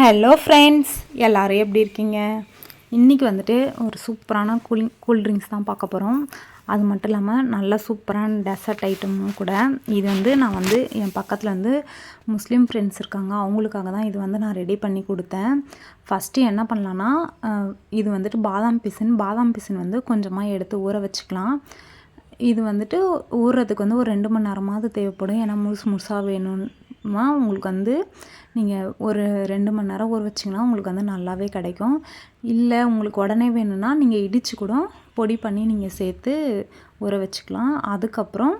Hello friends எல்லோரும் எப்படி இருக்கீங்க? இன்றைக்கி வந்துட்டு ஒரு சூப்பரான கூலிங் கூல் ட்ரிங்க்ஸ் தான் பார்க்க போகிறோம் அது மட்டும் இல்லாமல் நல்ல சூப்பரான டெசர்ட் ஐட்டமும் கூட. இது வந்து நான் வந்து என் பக்கத்தில் வந்து முஸ்லீம் ஃப்ரெண்ட்ஸ் இருக்காங்க. அவங்களுக்காக தான் இது வந்து நான் ரெடி பண்ணி கொடுத்தேன். ஃபஸ்ட்டு என்ன பண்ணலான்னா இது வந்துட்டு பாதாம் பிசின். பாதாம் பிசின் வந்து கொஞ்சமாக எடுத்து ஊற வச்சுக்கலாம். இது வந்துட்டு ஊறுறதுக்கு வந்து ஒரு ரெண்டு மணி நேரமாவது தேவைப்படும். ஏன்னா முழுசு முழுசாக வேணும் உங்களுக்கு வந்து நீங்கள் ஒரு ரெண்டு மணி நேரம் ஊற வச்சிங்கன்னா உங்களுக்கு வந்து நல்லாவே கிடைக்கும். இல்லை உங்களுக்கு உடனே வேணும்னா நீங்கள் இடித்து கூட பொடி பண்ணி நீங்கள் சேர்த்து ஊற வச்சுக்கலாம். அதுக்கப்புறம்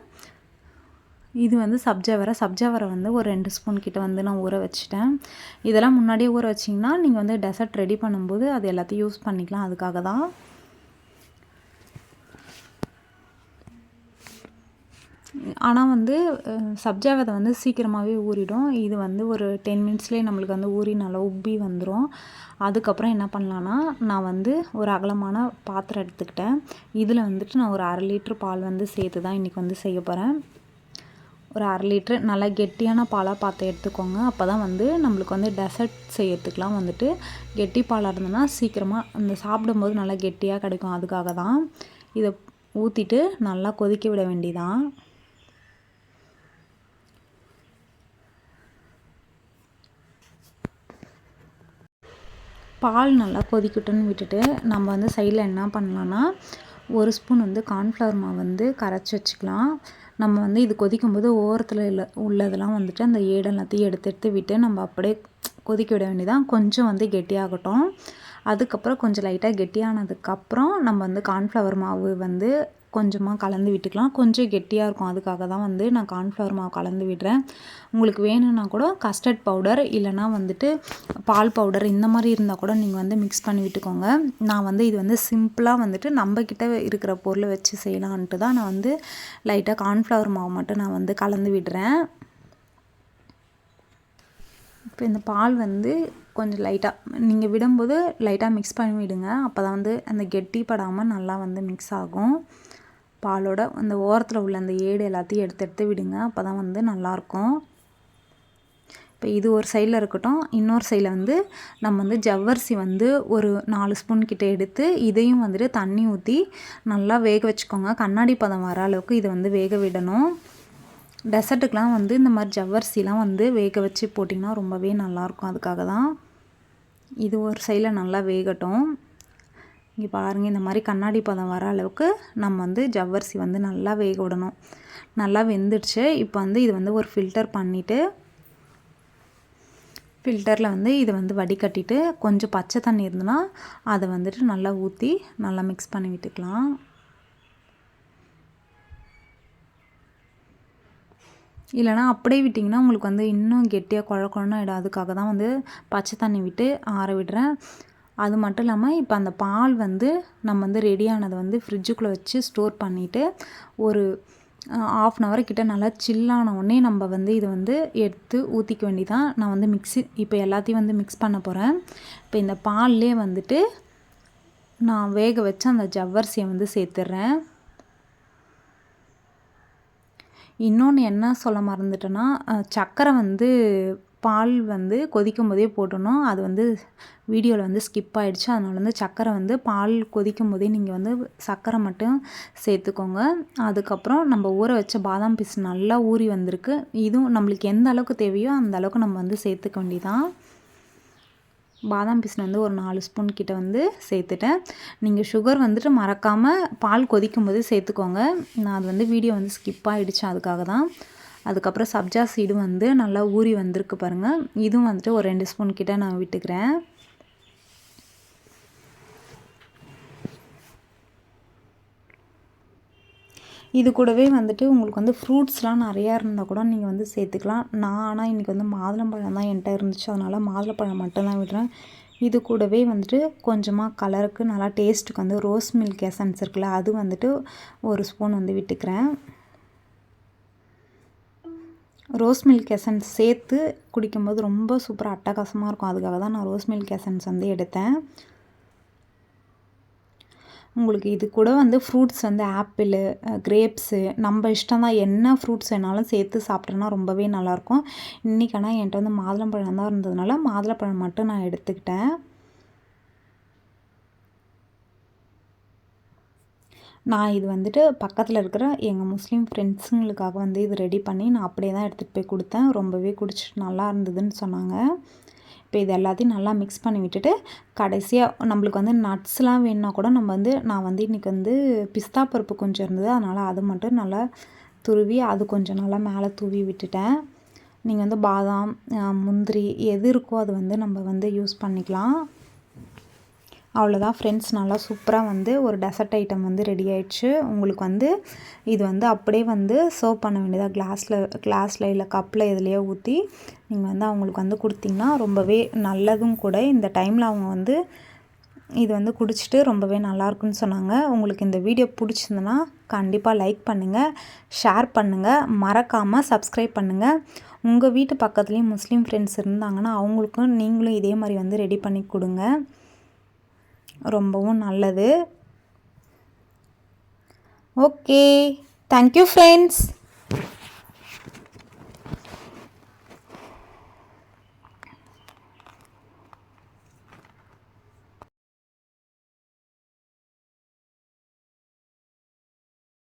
இது வந்து சப்ஜா வரை சப்ஜா வரை வந்து ஒரு ரெண்டு ஸ்பூன் கிட்ட வந்து நான் ஊற வச்சுட்டேன். இதெல்லாம் முன்னாடியே ஊற வச்சிங்கன்னா நீங்கள் வந்து டெசர்ட் ரெடி பண்ணும்போது அது எல்லாத்தையும் யூஸ் பண்ணிக்கலாம். அதுக்காக தான் ஆனால் வந்து அஹ், சப்ஜா விதை வந்து சீக்கிரமாகவே ஊறிடும். இது வந்து ஒரு டென் மினிட்ஸ்லேயே நம்மளுக்கு வந்து ஊறி நல்லா உப்பி வந்துடும் அதுக்கப்புறம் என்ன பண்ணலான்னா நான் வந்து ஒரு அகலமான பாத்திரம் எடுத்துக்கிட்டேன். இதில் வந்துட்டு நான் ஒரு அரை லிட்ரு பால் வந்து சேர்த்து தான் இன்றைக்கி வந்து செய்ய போகிறேன் ஒரு அரை லிட்ரு நல்லா கெட்டியான பாலாக பார்த்து எடுத்துக்கோங்க. அப்போ தான் வந்து நம்மளுக்கு வந்து டெசர்ட் செய்யறதுக்கெலாம் வந்துட்டு கெட்டி பாலாக இருந்ததுன்னா சீக்கிரமாக அந்த சாப்பிடும்போது நல்லா கெட்டியாக கிடைக்கும். அதுக்காக தான் இதை ஊற்றிட்டு நல்லா கொதிக்க விட வேண்டிதான் பால் நல்லா கொதிக்கட்டும்னு விட்டுட்டு நம்ம வந்து சைடில் என்ன பண்ணலான்னா ஒரு ஸ்பூன் வந்து கார்ன்ஃப்ளவர் மாவு வந்து கரைச்சி வச்சுக்கலாம். நம்ம வந்து இது கொதிக்கும்போது ஓரத்தில் இல்லை உள்ளதெல்லாம் வந்துட்டு அந்த ஏடு எல்லாத்தையும் எடுத்து எடுத்து விட்டு நம்ம அப்படியே கொதிக்க விட வேண்டியதான் கொஞ்சம் வந்து கெட்டியாகட்டும். அதுக்கப்புறம் கொஞ்சம் லைட்டாக கெட்டியானதுக்கப்புறம் நம்ம வந்து கார்ன்ஃப்ளவர் மாவு வந்து கொஞ்சமாக கலந்து விட்டுக்கலாம். கொஞ்சம் கெட்டியாக இருக்கும். அதுக்காக தான் வந்து நான் கார்ன்ஃப்ளவர் மாவு கலந்து விடுறேன். உங்களுக்கு வேணும்னா கூட கஸ்டர்ட் பவுடர் இல்லைனா வந்துட்டு பால் பவுடர் இந்த மாதிரி இருந்தால் கூட நீங்கள் வந்து மிக்ஸ் பண்ணி விட்டுக்கோங்க. நான் வந்து இது வந்து சிம்பிளாக வந்துட்டு நம்மக்கிட்ட இருக்கிற பொருளை வச்சு செய்யலான்ட்டு தான் நான் வந்து லைட்டாக கார்ன்ஃப்ளவர் மாவு மட்டும் நான் வந்து கலந்து விடுறேன். இப்போ இந்த பால் வந்து கொஞ்சம் லைட்டாக நீங்கள் விடும்போது லைட்டாக மிக்ஸ் பண்ணி விடுங்க. அப்போ தான் வந்து அந்த கெட்டி படாமல் நல்லா வந்து மிக்ஸ் ஆகும். பாலோட அந்த ஓரத்தில் உள்ள அந்த ஏடு எல்லாத்தையும் எடுத்து எடுத்து விடுங்க. அப்போ தான் வந்து நல்லாயிருக்கும் இப்போ இது ஒரு சைடில் இருக்கட்டும். இன்னொரு சைடில் வந்து நம்ம வந்து ஜவ்வரிசி வந்து ஒரு நாலு ஸ்பூன் கிட்டே எடுத்து இதையும் வந்துட்டு தண்ணி ஊற்றி நல்லா வேக வச்சுக்கோங்க. கண்ணாடி பதம் வர அளவுக்கு இதை வந்து வேக விடணும். டெசர்ட்டுக்கெலாம் வந்து இந்த மாதிரி ஜவ்வரிசிலாம் வந்து வேக வச்சு போட்டிங்கன்னா ரொம்பவே நல்லாயிருக்கும் அதுக்காக தான் இது ஒரு சைடில் நல்லா வேகட்டும். இங்கே பாருங்கள் இந்த மாதிரி கண்ணாடி பதம் வர அளவுக்கு நம்ம வந்து ஜவ்வரிசி வந்து நல்லா வேக விடணும். நல்லா வெந்துடுச்சு. இப்போ வந்து இது வந்து ஒரு ஃபில்டர் பண்ணிவிட்டு ஃபில்டரில் வந்து இதை வந்து வடிகட்டிட்டு கொஞ்சம் பச்சை தண்ணி இருந்ததுன்னா அதை வந்துட்டு நல்லா ஊற்றி நல்லா மிக்ஸ் பண்ணி விட்டுக்கலாம். இல்லைனா அப்படியே விட்டிங்கன்னா உங்களுக்கு வந்து இன்னும் கெட்டியாக குழ குழன்னு ஆகிடும் அதுக்காக தான் வந்து பச்சை தண்ணி விட்டு ஆற விடுறேன். அது மட்டும் இல்லாமல் இப்போ அந்த பால் வந்து நம்ம வந்து ரெடியானதை வந்து ஃப்ரிட்ஜுக்குள்ளே வச்சு ஸ்டோர் பண்ணிவிட்டு ஒரு ஆஃப் அன் ஹவர் கிட்ட நல்லா சில்லான உடனே நம்ம வந்து இதை வந்து எடுத்து ஊற்றிக்க வேண்டிதான் நான் வந்து மிக்ஸி இப்போ எல்லாத்தையும் வந்து மிக்ஸ் பண்ண போகிறேன் இப்போ இந்த பால்லே வந்துட்டு நான் வேக வச்சு அந்த ஜவ்வரிசியை வந்து சேர்த்துட்றேன் இன்னொன்று என்ன சொல்ல மறந்துட்டேன்னா சக்கரை சர்க்கரை வந்து பால் வந்து கொதிக்கும் போதே போட்டணும் அது வந்து வீடியோவில் வந்து ஸ்கிப் ஆகிடுச்சு அதனால வந்து சர்க்கரை வந்து பால் கொதிக்கும் போதே நீங்கள் வந்து சர்க்கரை மட்டும் சேர்த்துக்கோங்க. அதுக்கப்புறம் நம்ம ஊற வச்ச பாதாம் பீஸ் நல்லா ஊறி வந்திருக்கு. இதுவும் நம்மளுக்கு எந்த அளவுக்கு தேவையோ அந்த அளவுக்கு நம்ம வந்து சேர்த்துக்க வேண்டியதான் பாதாம் பீஸ் வந்து ஒரு நாலு ஸ்பூன் கிட்ட வந்து சேர்த்துட்டேன். நீங்கள் சுகர் வந்துட்டு மறக்காமல் பால் கொதிக்கும் போது சேர்த்துக்கோங்க. நான் அது வந்து வீடியோ வந்து ஸ்கிப் ஆகிடுச்சு அதுக்காக தான் அதுக்கப்புறம் சப்ஜா சீடு வந்து நல்லா ஊறி வந்திருக்கு பாருங்கள் இதுவும் வந்துட்டு ஒரு ரெண்டு ஸ்பூன் கிட்டே நான் விட்டுக்கிறேன். இது கூடவே வந்துட்டு உங்களுக்கு வந்து ஃப்ரூட்ஸ்லாம் நிறையா இருந்தால் கூட நீங்கள் வந்து சேர்த்துக்கலாம். நான் ஆனால் இன்றைக்கி வந்து மாதுளம்பழம் தான் என்கிட்ட இருந்துச்சு. அதனால் மாதுளம்பழம் மட்டும்தான் விடுறேன். இது கூடவே வந்துட்டு கொஞ்சமாக கலருக்கு நல்லா டேஸ்ட்டுக்கு வந்து ரோஸ் மில்க் எசன்ஸ் இருக்குல்ல அது வந்துட்டு ஒரு ஸ்பூன் வந்து விட்டுக்கிறேன். ரோஸ் மில்க் எசன்ஸ் சேர்த்து குடிக்கும்போது ரொம்ப சூப்பராக அட்டகாசமாக இருக்கும். அதுக்காக தான் நான் ரோஸ் மில்க் எசன்ஸ் வந்து எடுத்தேன். உங்களுக்கு இது கூட வந்து ஃப்ரூட்ஸ் வந்து ஆப்பிள் கிரேப்ஸு நம்ம இஷ்டம் தான் என்ன ஃப்ரூட்ஸ் வேணாலும் சேர்த்து சாப்பிட்டோன்னா ரொம்பவே நல்லாயிருக்கும் இன்றைக்கி ஆனால் என்கிட்ட வந்து மாதுளம்பழம் தான் இருந்ததுனால மாதுளப்பழம் மட்டும் நான் எடுத்துக்கிட்டேன். நான் இது வந்துட்டு பக்கத்தில் இருக்கிற எங்கள் முஸ்லீம் ஃப்ரெண்ட்ஸுங்களுக்காக வந்து இது ரெடி பண்ணி நான் அப்படியே தான் எடுத்துகிட்டு போய் கொடுத்தேன். ரொம்பவே குடிச்சிட்டு நல்லா இருந்ததுன்னு சொன்னாங்க. இப்போ இது எல்லாத்தையும் நல்லா மிக்ஸ் பண்ணி விட்டுட்டு கடைசியாக நம்மளுக்கு வந்து நட்ஸ்லாம் வேணுன்னா கூட நம்ம வந்து நான் வந்து இன்றைக்கி வந்து பிஸ்தா பருப்பு கொஞ்சம் இருந்தது. அதனால் அது மட்டும் நல்லா துருவி அது கொஞ்சம் நல்லா மேலே தூவி விட்டுட்டேன். நீங்கள் வந்து பாதாம் முந்திரி எது இருக்கோ அது வந்து நம்ம வந்து யூஸ் பண்ணிக்கலாம். அவ்வளோதான் ஃப்ரெண்ட்ஸ் நல்லா சூப்பராக வந்து ஒரு டெசர்ட் ஐட்டம் வந்து ரெடி ஆயிடுச்சு. உங்களுக்கு வந்து இது வந்து அப்படியே வந்து சர்வ் பண்ண வேண்டியதாக கிளாஸில் கிளாஸில் இல்லை கப்பில் எதுலேயோ ஊற்றி நீங்கள் வந்து அவங்களுக்கு வந்து கொடுத்தீங்கன்னா ரொம்பவே நல்லதும் கூட. இந்த டைமில் அவங்க வந்து இது வந்து குடிச்சிட்டு ரொம்பவே நல்லாயிருக்குன்னு சொன்னாங்க. உங்களுக்கு இந்த வீடியோ பிடிச்சிருந்தனா கண்டிப்பாக லைக் பண்ணுங்கள் ஷேர் பண்ணுங்கள் மறக்காமல் சப்ஸ்கிரைப் பண்ணுங்கள் உங்கள் வீட்டு பக்கத்துலேயும் முஸ்லீம் ஃப்ரெண்ட்ஸ் இருந்தாங்கன்னா அவங்களுக்கும் நீங்களும் இதே மாதிரி வந்து ரெடி பண்ணி கொடுங்க. ரொம்பவும் நல்லது. Okay thank you friends